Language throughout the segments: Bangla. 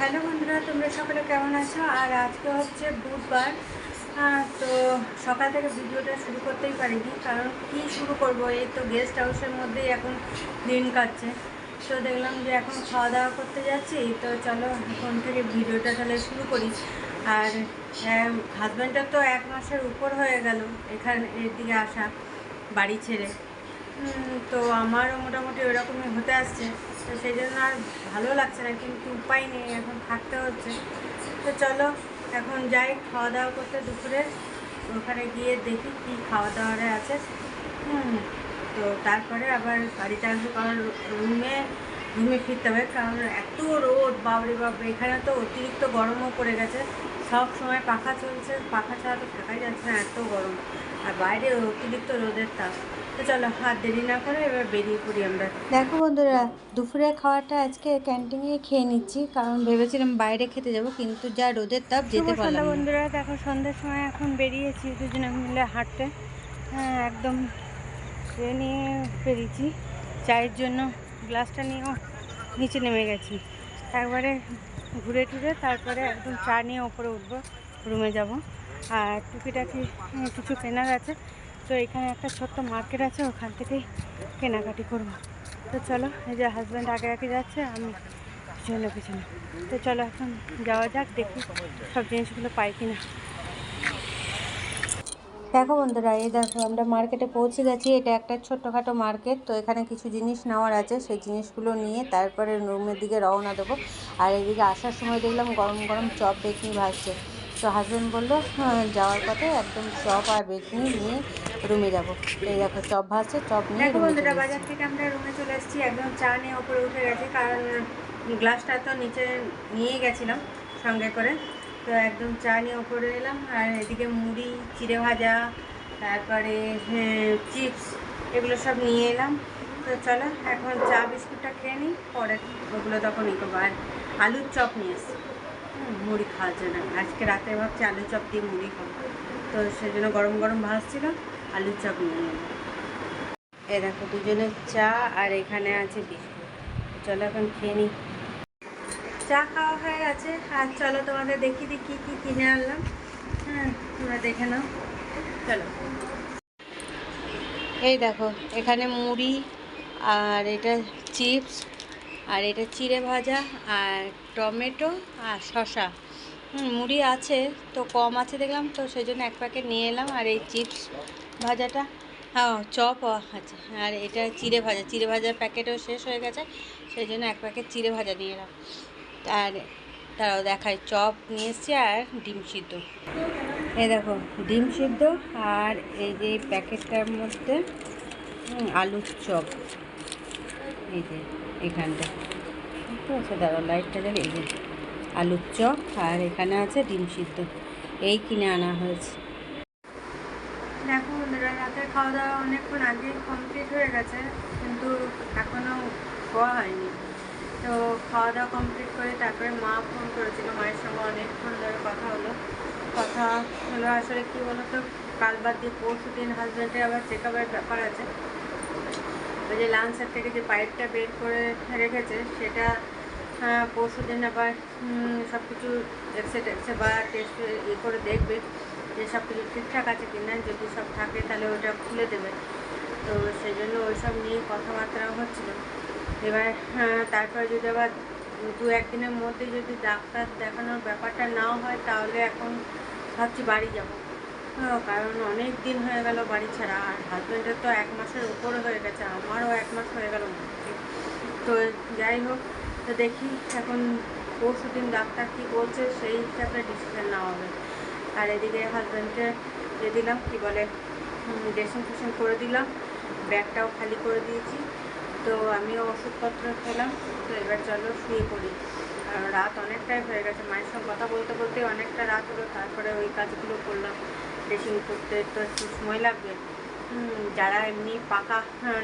হ্যালো বন্ধুরা, তোমরা সকলে কেমন আছো? আর আজকে হচ্ছে বুধবার। তো সকাল থেকে ভিডিওটা শুরু করতেই পারিনি, কারণ কি শুরু করব? এই তো গেস্ট হাউসের মধ্যেই এখন দিন কাটছে। তো দেখলাম যে এখন খাওয়া দাওয়া করতে যাচ্ছি তো চলো এখন থেকে ভিডিওটা তাহলে শুরু করি। আর হাজব্যান্ডের তো এক মাসের উপর হয়ে গেল এখানে, এদিকে আসা বাড়ি ছেড়ে। তো আমারও মোটামুটি ওরকমই হতে আসছে। তো সেই জন্য আর ভালো লাগছে না, কিন্তু উপায় নেই, এখন থাকতে হচ্ছে। তো চলো, এখন যাই খাওয়া দাওয়া করতে দুপুরে। ওখানে গিয়ে দেখি কি খাওয়া দাওয়ারে আছে। হুম, তো তারপরে আবার বাড়িতে আসব, কারণ রুমে রুমে ফিরতে হবে, কারণ এত রোদ বাবরে বাবরে এখানে তো অতিরিক্ত গরমও পড়ে গেছে। সব সময় পাখা চলছে, পাখা ছাড়া তো থাকাই যাচ্ছে না, এত গরম। আর বাইরে অতিরিক্ত রোদের তাপ। তো চলো হাত দেরি না করে এবার বেরিয়ে পড়ি আমরা। দেখো বন্ধুরা দুপুরের খাওয়াটা আজকে ক্যান্টিনে খেয়ে নিচ্ছি কারণ ভেবেছিলাম বাইরে খেতে যাব কিন্তু যা রোদের তাপ যেতে পারলাম বন্ধুরা দেখো সন্ধ্যের সময় এখন বেরিয়েছি দুজনে মিলে হাঁটতে। হ্যাঁ একদম নিয়ে বেরিয়েছি। চায়ের জন্য গ্লাসটা নিয়েও নিচে নেমে গেছি। একবারে ঘুরে টুরে তারপরে একদম চা নিয়ে ওপরে উঠবো রুমে যাব। আর টুকিটাকি কিছু কেনার আছে। তো এখানে একটা ছোট্ট মার্কেট আছে ওখান থেকেই কেনাকাটি করব। তো চলো এই যে হাজব্যান্ড আগে আগে যাচ্ছে আমি পিছনে পিছনে। তো চলো এখন যাওয়া যাক দেখি সব জিনিসগুলো পাই কিনা। দেখো বন্ধুরা এই দেখো আমরা মার্কেটে পৌঁছে গেছি। এটা একটা ছোট্টখাটো মার্কেট তো এখানে কিছু জিনিস নেওয়ার আছে। সেই জিনিসগুলো নিয়ে তারপরে রুমের দিকে রওনা দেবো। আর এদিকে আসার সময় দেখলাম গরম গরম চপ বেকনি ভাজছে। তো হাজব্যান্ড বলল হ্যাঁ, যাওয়ার পথে একদম চপ আর বেকনি নিয়ে রুমে যাব। এই দেখো চপ ভাজছে চপ নিয়ে দেখো বন্ধুরা বাজার থেকে আমরা রুমে চলে এসেছি। একদম চা নিয়ে ওপরে উঠে গেছি কারণ গ্লাসটা তো নিচে নিয়ে গেছিলাম সঙ্গে করে। তো একদম চা নিয়ে ওপরে এলাম আর এদিকে মুড়ি চিড়ে ভাজা তারপরে চিপস এগুলো সব নিয়ে এলাম। তো চলো এখন চা বিস্কুটটা খেয়ে নিই পরে ওগুলো তখন ই করব। আর আলুর চপ নিয়ে এসছি। মুড়ি খাওয়ার জন্য। আজকে রাতে ভাবছি আলু চপ দিয়ে মুড়ি খাব। তো সেই জন্য গরম গরম ভাজছিল আলুর নিয়ে এলাম এ দেখো দুজনের চা আর এখানে আছে বিস্কুট। চলো এখন খেয়ে নিই চা খাওয়া হয়ে গেছে। আর চলো তোমাদের দেখি দিই কী কী কিনে আনলাম। হ্যাঁ তোমরা দেখে নাও। চলো। এই দেখো এখানে মুড়ি আর এটা চিপস আর এটা চিড়ে ভাজা আর টমেটো আর হুম, মুড়ি আছে, তো কম আছে দেখলাম, তো সেই জন্য এক প্যাকেট নিয়ে এলাম, আর এই চিপস ভাজাটা হ্যাঁ চপ আছে, আর এটা চিড়ে ভাজা, চিড়ে ভাজার প্যাকেটও শেষ হয়ে গেছে, সেই জন্য এক প্যাকেট চিড়ে ভাজা নিয়ে এলাম, আর তারাও দেখায়, চপ নিয়ে এসছি আর ডিম সিদ্ধ এই দেখো, ডিম সিদ্ধ, আর এই যে প্যাকেটটার মধ্যে আলুর চপ, এই যে এখানটা ঠিক আছে, দাঁড়াও লাইটটা দেখে এই যে আলুর চপ আর এখানে আছে ডিম সিদ্ধ। এই কিনে আনা হয়েছে। দেখো বন্ধুরা, রাতের খাওয়া দাওয়া অনেকক্ষণ আগে কমপ্লিট হয়ে গেছে, কিন্তু এখনও খাওয়া হয়নি। তো খাওয়া দাওয়া কমপ্লিট করে তারপরে মা ফোন করেছিল, মায়ের সঙ্গে অনেকক্ষণ ধরে কথা হলো। কথা হলো আসলে কী বলো তো কাল বাদ দিয়ে পরশু দিন হাজব্যান্ডের আবার চেক আপের ব্যাপার আছে। ওই যে লাঞ্চের থেকে যে পাইপটা বের করে রেখেছে, সেটা পরশু দিন আবার সব কিছু এক্সে টেক্সে বা টেস্ট ইয়ে করে দেখবে যে সব কিছু ঠিকঠাক আছে কি না যদি সব থাকে তাহলে ওটা খুলে দেবে। তো সেই জন্য ওই সব নিয়ে কথাবার্তা হচ্ছিল। এবার হ্যাঁ, তারপরে যদি আবার দু একদিনের মধ্যে যদি ডাক্তার দেখানোর ব্যাপারটা নাও হয় তাহলে এখন ভাবছি বাড়ি যাব। কারণ অনেক দিন হয়ে গেল বাড়ি ছাড়া আর হাজব্যান্ডের তো এক মাসের উপরে হয়ে গেছে আমারও এক মাস হয়ে গেল। তো যাই হোক তো দেখি এখন পরশু দিন ডাক্তার কী বলছে, সেই হিসাবে ডিসিশন নেওয়া হবে। আর এদিকে হাজব্যান্ডকে দিয়ে দিলাম, কী বলে ড্রেসিং ফেশন করে দিলাম, ব্যাগটাও খালি করে দিয়েছি। তো আমিও ওষুধপত্র খেলাম, তো এবার চলো শুয়ে পড়ি। আর রাত অনেকটাই হয়ে গেছে, মায়ের সঙ্গে কথা বলতে বলতে অনেকটা রাত হলো, তারপরে ওই কাজগুলো করলাম ড্রেসিং করতে, তো একটু সময় লাগবে। যারা এমনি পাকা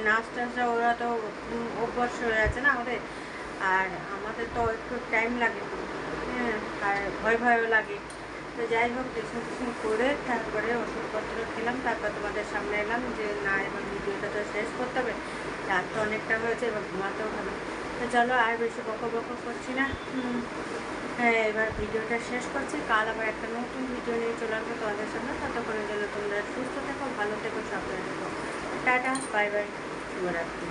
নাচ টাচরা ওরা তো অভ্যাস হয়ে আছে না ওদের আর আমাদের তো একটু টাইম লাগে হ্যাঁ আর ভয় ভয়ও লাগে। তো যাই হোক ড্রেসিং টেসিং করে তারপরে ওষুধপত্র খেলাম, তারপর তোমাদের সামনে এলাম যে, না, এবার ভিডিওটা তো শেষ করতে হবে। রাত তো অনেকটা হয়েছে, এবার ঘুমাতেও হবে। তো চলো, আর বেশি বকো বকো করছি না। হ্যাঁ এবার ভিডিওটা শেষ করছি। কাল আবার একটা নতুন ভিডিও নিয়ে চলে আসব তোমাদের সামনে। ততক্ষণের জন্য তোমরা সুস্থ থেকো, ভালো থেকো, সাবধানে থেকো। টাটা, বাই বাই, শুভরাত্রি।